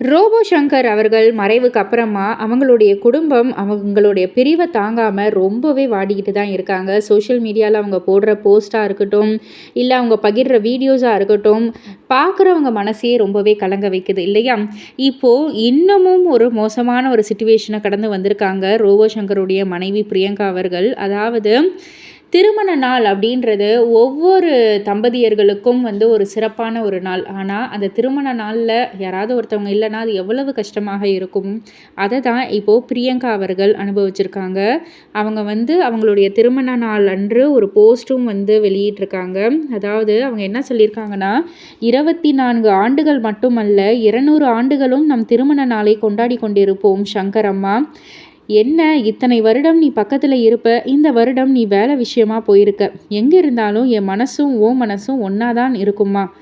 Robot Shankar அவர்கள் மறைவுக்கு அப்புறமா அவங்களுடைய குடும்பம் அவங்களுடைய பிரிவை தாங்காமல் ரொம்பவே வாடிக்கிட்டு தான் இருக்காங்க. சோஷியல் மீடியாவில் அவங்க போடுற போஸ்ட்டாக இருக்கட்டும் இல்லை அவங்க பகிர்ற வீடியோஸாக இருக்கட்டும் பார்க்குறவங்க மனசையே ரொம்பவே கலங்க வைக்குது இல்லையா? இப்போது இன்னமும் ஒரு மோசமான ஒரு சுச்சுவேஷனை கடந்து வந்திருக்காங்க ரோபோ சங்கருடைய மனைவி பிரியங்கா அவர்கள். அதாவது திருமண நாள் அப்படின்றது ஒவ்வொரு தம்பதியர்களுக்கும் வந்து ஒரு சிறப்பான ஒரு நாள். ஆனால் அந்த திருமண நாளில் யாராவது ஒருத்தவங்க இல்லைன்னா அது எவ்வளவு கஷ்டமாக இருக்கும்? அதை தான் இப்போது பிரியங்கா அவர்கள் அனுபவிச்சிருக்காங்க. அவங்க வந்து அவங்களுடைய திருமண நாள் அன்று ஒரு போஸ்ட்டும் வந்து வெளியிட்டிருக்காங்க. அதாவது அவங்க என்ன சொல்லியிருக்காங்கன்னா இருபத்தி நான்கு ஆண்டுகள் மட்டுமல்ல இருநூறு ஆண்டுகளும் நம் திருமண நாளை கொண்டாடி கொண்டிருப்போம் சங்கரம்மா என்ன இத்தனை வருடம் நீ பக்கத்தில் இருப்ப இந்த வருடம் நீ வேலை விஷயமா போயிருக்க. எங்கே இருந்தாலும் என் மனசும் ஓ மனசும் ஒன்றா தான் இருக்குமா?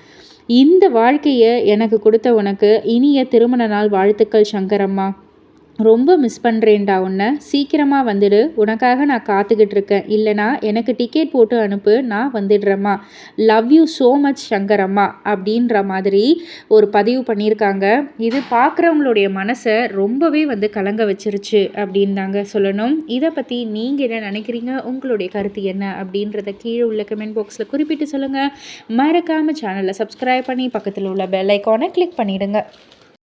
இந்த வாழ்க்கையை எனக்கு கொடுத்த உனக்கு இனிய திருமண நாள் வாழ்த்துக்கள் சங்கரம்மா. ரொம்ப மிஸ் பண்ணுறேன்டா உன்னை. சீக்கிரமாக வந்துடு. உனக்காக நான் காத்துக்கிட்டு இருக்கேன். இல்லைனா எனக்கு டிக்கெட் போட்டு அனுப்பு. நான் வந்துடுறேம்மா. லவ் யூ ஸோ மச் சங்கரம்மா. அப்படின்ற மாதிரி ஒரு பதிவு பண்ணியிருக்காங்க. இது பார்க்குறவங்களுடைய மனசை ரொம்பவே வந்து கலங்க வச்சிருச்சு அப்படின்னு தாங்க சொல்லணும். இதை பற்றி நீங்கள் என்ன நினைக்கிறீங்க? உங்களுடைய கருத்து என்ன? அப்படின்றத கீழே உள்ள கமெண்ட் பாக்ஸில் குறிப்பிட்டு சொல்லுங்கள் மறக்காமல் சேனலை சப்ஸ்கிரைப் பண்ணி பக்கத்தில் உள்ள பெல் ஐக்கானை கிளிக் பண்ணிவிடுங்க